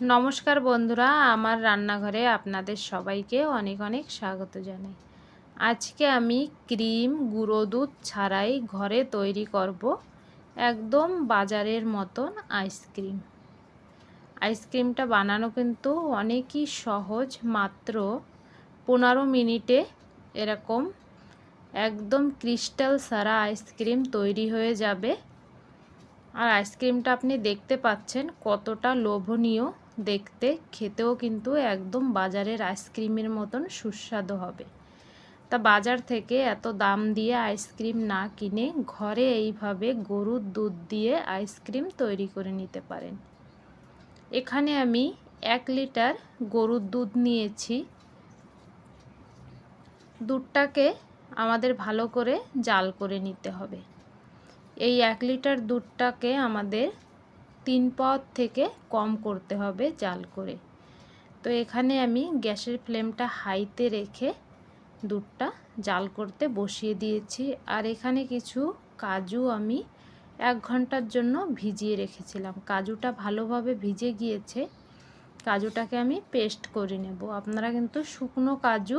নমস্কার বন্ধুরা, আমার রান্নাঘরে আপনাদের সবাইকে অনেক অনেক স্বাগত জানাই। আজকে আমি ক্রিম, গুঁড়ো দুধ ছাড়াই ঘরে তৈরি করব একদম বাজারের মতন আইসক্রিম আইসক্রিমটা বানানো কিন্তু অনেকই সহজ, মাত্র পনেরো মিনিটে এরকম একদম ক্রিস্টাল সারা আইসক্রিম তৈরি হয়ে যাবে। আর আইসক্রিমটা আপনি দেখতে পাচ্ছেন কতটা লোভনীয় দেখতে। খেতেও কিন্তু একদম বাজারের আইসক্রিমের মতন সুস্বাদু হবে। তা বাজার থেকে এত দাম দিয়ে আইসক্রিম না কিনে ঘরে এইভাবে গরুর দুধ দিয়ে আইসক্রিম তৈরি করে নিতে পারেন। এখানে আমি এক লিটার গরুর দুধ নিয়েছি। দুধটাকে আমাদের ভালো করে জাল করে নিতে হবে। এই এক লিটার দুধটাকে আমাদের তিন পদ থেকে কম করতে হবে জাল করে। তো এখানে আমি গ্যাসের ফ্লেমটা হাইতে রেখে দুধটা জাল করতে বসিয়ে দিয়েছি। আর এখানে কিছু কাজু আমি এক ঘণ্টার জন্য ভিজিয়ে রেখেছিলাম। কাজুটা ভালোভাবে ভিজে গিয়েছে। কাজুটাকে আমি পেস্ট করে নেব। আপনারা কিন্তু শুকনো কাজু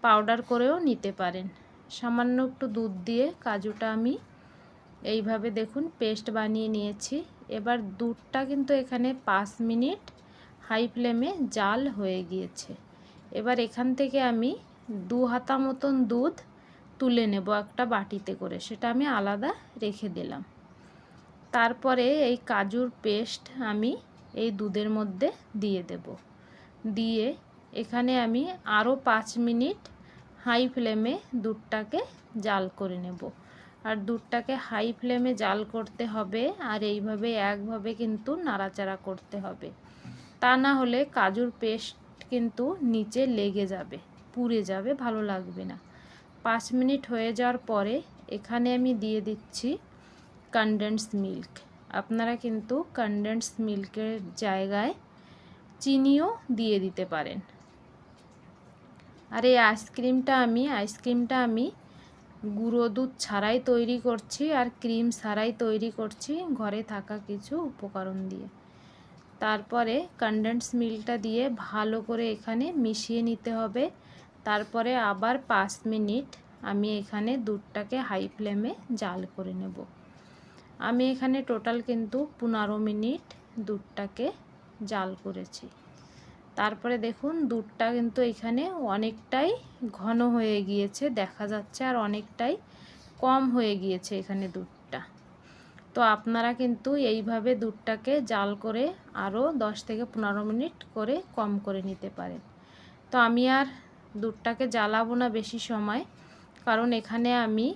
পাউডার করেও নিতে পারেন। সামান্য একটু দুধ দিয়ে কাজুটা আমি এইভাবে দেখুন পেস্ট বানিয়ে নিয়েছি। এবার দুধটা কিন্তু এখানে পাঁচ মিনিট হাই ফ্লেমে জাল হয়ে গিয়েছে। এবার এখান থেকে আমি দু হাতা মতন দুধ তুলে নেব একটা বাটিতে করে, সেটা আমি আলাদা রেখে দিলাম। তারপরে এই কাজুর পেস্ট আমি এই দুধের মধ্যে দিয়ে দেব। দিয়ে এখানে আমি আরও পাঁচ মিনিট হাই ফ্লেমে দুধটাকে জাল করে নেব। আর দুধটাকে হাই ফ্লেমে জাল করতে হবে আর এইভাবে একভাবে কিন্তু নাড়াচাড়া করতে হবে। তা না হলে কাজুর পেস্ট কিন্তু নিচে লেগে যাবে, পুড়ে যাবে, ভালো লাগবে না। পাঁচ মিনিট হয়ে যাওয়ার পরে এখানে আমি দিয়ে দিচ্ছি কনডেন্স মিল্ক আপনারা কিন্তু কনডেন্স মিল্কের জায়গায় চিনিও দিয়ে দিতে পারেন। আর এই আইসক্রিমটা আমি আইসক্রিমটা আমি গুঁড়ো দুধ ছাড়াই তৈরি করছি আর ক্রিম ছাড়াই তৈরি করছি, ঘরে থাকা কিছু উপকরণ দিয়ে। তারপরে কনডেন্স মিল্কটা দিয়ে ভালো করে এখানে মিশিয়ে নিতে হবে। তারপরে আবার পাঁচ মিনিট আমি এখানে দুধটাকে হাই ফ্লেমে জাল করে নেব। আমি এখানে টোটাল কিন্তু পনেরো মিনিট দুধটাকে জাল করেছি। তারপরে দেখুন দুধটা কিন্তু এখানে অনেকটাই ঘন হয়ে গিয়েছে, দেখা যাচ্ছে আর অনেকটাই কম হয়ে গিয়েছে এখানে দুধটা। তো আপনারা কিন্তু এইভাবে দুধটাকে জাল করে আরও দশ থেকে পনেরো মিনিট করে কম করে নিতে পারেন। তো আমি আর দুধটাকে জ্বালাবো না বেশি সময়, কারণ এখানে আমি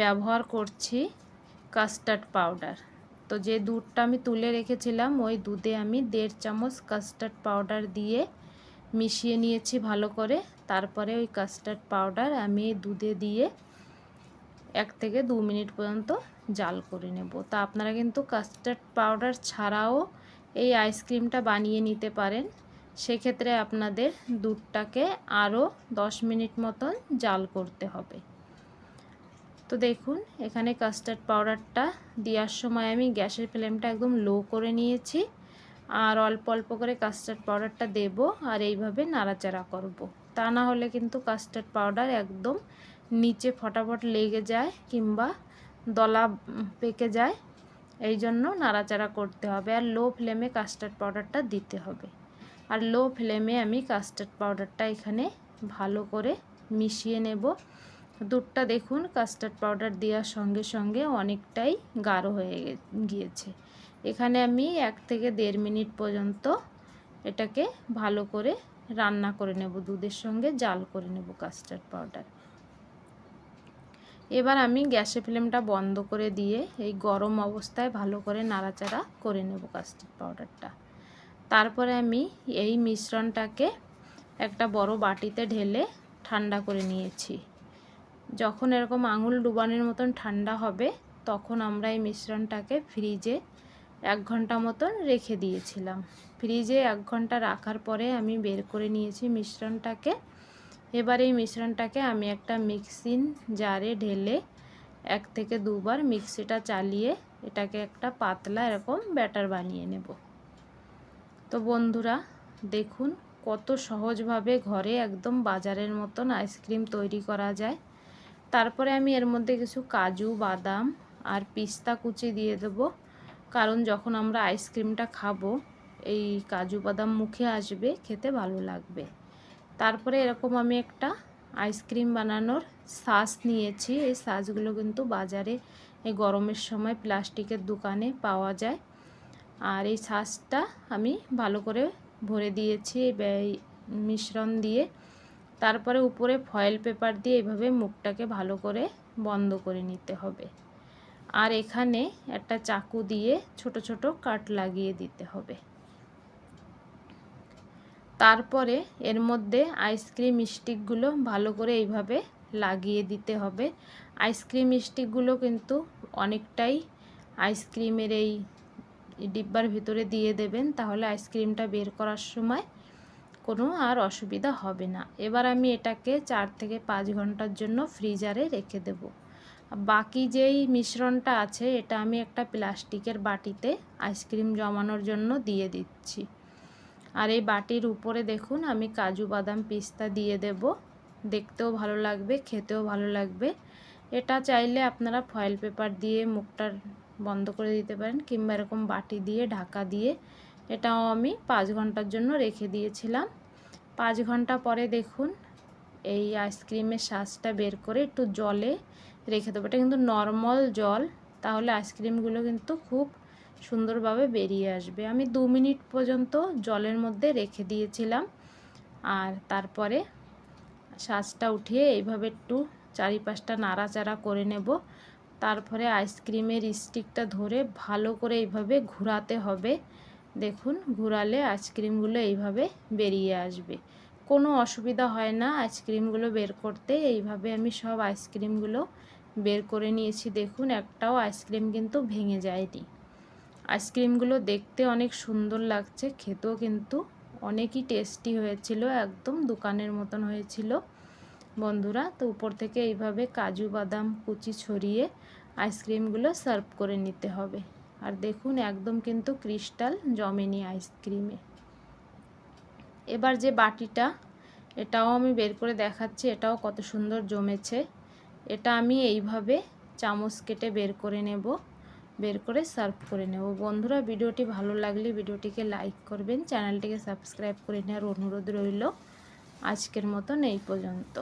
ব্যবহার করছি কাস্টার্ড পাউডার। তো যে দুধটা আমি তুলে রেখেছিলাম, ওই দুধে আমি দেড় চামচ কাস্টার্ড পাউডার দিয়ে মিশিয়ে নিয়েছি ভালো করে। তারপরে ওই কাস্টার্ড পাউডার আমি দুধে দিয়ে এক থেকে দু মিনিট পর্যন্ত জাল করে নেব। তা আপনারা কিন্তু কাস্টার্ড পাউডার ছাড়াও এই আইসক্রিমটা বানিয়ে নিতে পারেন। সেক্ষেত্রে আপনাদের দুধটাকে আরও দশ মিনিট মতন জাল করতে হবে। তো দেখুন, এখানে কাস্টার্ড পাউডারটা দেওয়ার সময় আমি গ্যাসের ফ্লেমটা একদম লো করে নিয়েছি। আর অল্প অল্প করে কাস্টার্ড পাউডারটা দেব আর এইভাবে নাড়াচাড়া করব। তা না হলে কিন্তু কাস্টার্ড পাউডার একদম নিচে ফটাফট লেগে যায় কিংবা দলা পেকে যায়। এই জন্য নাড়াচাড়া করতে হবে আর লো ফ্লেমে কাস্টার্ড পাউডারটা দিতে হবে। আর লো ফ্লেমে আমি কাস্টার্ড পাউডারটা এখানে ভালো করে মিশিয়ে নেব। দুধটা দেখুন কাস্টার্ড পাউডার দেওয়ার সঙ্গে সঙ্গে অনেকটাই গাঢ় হয়ে গিয়েছে। এখানে আমি এক থেকে দেড় মিনিট পর্যন্ত এটাকে ভালো করে রান্না করে নেব, দুধের সঙ্গে জাল করে নেব কাস্টার্ড পাউডার এবার আমি গ্যাসের ফ্লেমটা বন্ধ করে দিয়ে এই গরম অবস্থায় ভালো করে নাড়াচাড়া করে নেব কাস্টার্ড পাউডারটা তারপরে আমি এই মিশ্রণটাকে একটা বড় বাটিতে ঢেলে ঠান্ডা করে নিয়েছি। যখন এরকম আঙুল ডুবানোর মতন ঠান্ডা হবে, তখন আমরা এই মিশ্রণটাকে ফ্রিজে এক ঘণ্টা মতন রেখে দিয়েছিলাম। ফ্রিজে এক ঘণ্টা রাখার পরে আমি বের করে নিয়েছি মিশ্রণটাকে। এবার এই মিশ্রণটাকে আমি একটা মিক্সিং জারে ঢেলে এক থেকে দুবার মিক্সিটা চালিয়ে এটাকে একটা পাতলা এরকম ব্যাটার বানিয়ে নেব। তো বন্ধুরা, দেখুন কত সহজভাবে ঘরে একদম বাজারের মতন আইসক্রিম তৈরি করা যায়। তারপরে আমি এর মধ্যে কিছু কাজু, বাদাম আর পিস্তা কুচি দিয়ে দেবো। কারণ যখন আমরা আইসক্রিমটা খাব, এই কাজু বাদাম মুখে আসবে, খেতে ভালো লাগবে। তারপরে এরকম আমি একটা আইসক্রিম বানানোর সাস নিয়েছি। এই সাসগুলো কিন্তু বাজারে এই গরমের সময় প্লাস্টিকের দোকানে পাওয়া যায়। আর এই সাসটা আমি ভালো করে ভরে দিয়েছি, এই মিশ্রণ দিয়ে। তারপরে উপরে ফয়েল পেপার দিয়ে এভাবে মুখটাকে ভালো করে বন্ধ করে নিতে হবে। আর এখানে একটা চাকু দিয়ে ছোট ছোট কাট লাগিয়ে দিতে হবে। তারপরে এর মধ্যে আইসক্রিম স্টিকগুলো ভালো করে এইভাবে লাগিয়ে দিতে হবে। আইসক্রিম স্টিকগুলো কিন্তু অনেকটাই আইসক্রিমের এই ডিব্বার ভিতরে দিয়ে দেবেন, তাহলে আইসক্রিমটা বের করার সময় কোনো আর অসুবিধা হবে না। এবার আমি এটাকে চার থেকে পাঁচ ঘণ্টার জন্য ফ্রিজারে রেখে দেব। বাকি যেই মিশ্রণটা আছে, এটা আমি একটা প্লাস্টিকের বাটিতে আইসক্রিম জমানোর জন্য দিয়ে দিচ্ছি। আর এই বাটির উপরে দেখুন, আমি কাজু বাদাম পিস্তা দিয়ে দেব। দেখতেও ভালো লাগবে, খেতেও ভালো লাগবে। এটা চাইলে আপনারা ফয়েল পেপার দিয়ে মুখটার বন্ধ করে দিতে পারেন কিংবা এরকম বাটি দিয়ে ঢাকা দিয়ে এটাও আমি পাঁচ ঘণ্টার জন্য রেখে দিয়েছিলাম। পাঁচ ঘণ্টা পরে দেখুন, এই আইসক্রিমের শ্বাসটা বের করে একটু জলে রেখে দেবো। এটা কিন্তু নর্মাল জল, তাহলে আইসক্রিমগুলো কিন্তু খুব সুন্দরভাবে বেরিয়ে আসবে। আমি দু মিনিট পর্যন্ত জলের মধ্যে রেখে দিয়েছিলাম। আর তারপরে শ্বাসটা উঠিয়ে এইভাবে একটু চারিপাশটা নাড়াচাড়া করে নেব। তারপরে আইসক্রিমের স্টিকটা ধরে ভালো করে এইভাবে ঘোরাতে হবে। দেখুন, ঘোরালে আইসক্রিমগুলো এইভাবে বেরিয়ে আসবে। কোনো অসুবিধা হয় না, আইসক্রিমগুলো বের করতে। এইভাবে আমি সব আইসক্রিমগুলো বের করে নিয়েছি। দেখুন, একটাও আইসক্রিম কিন্তু ভেঙে যায়নি। আইসক্রিমগুলো দেখতে অনেক সুন্দর লাগছে, খেতেও কিন্তু অনেকই টেস্টি হয়েছিল, একদম দোকানের মতন হয়েছিল। বন্ধুরা, তো উপর থেকে এইভাবে কাজু বাদাম কুচি ছড়িয়ে আইসক্রিমগুলো সার্ভ করে নিতে হবে। আর দেখুন, একদম কিন্তু ক্রিস্টাল জমেনি আইসক্রিমে এবার যে বাটিটা, এটাও আমি বের করে দেখাচ্ছি, এটাও কত সুন্দর জমেছে। এটা আমি এইভাবে চামচ কেটে বের করে নেব, বের করে সার্ভ করে নেব। বন্ধুরা, ভিডিওটি ভালো লাগলে ভিডিওটিকে লাইক করবেন, চ্যানেলটিকে সাবস্ক্রাইব করে নেওয়ার অনুরোধ রইল। আজকের মতন এই পর্যন্ত।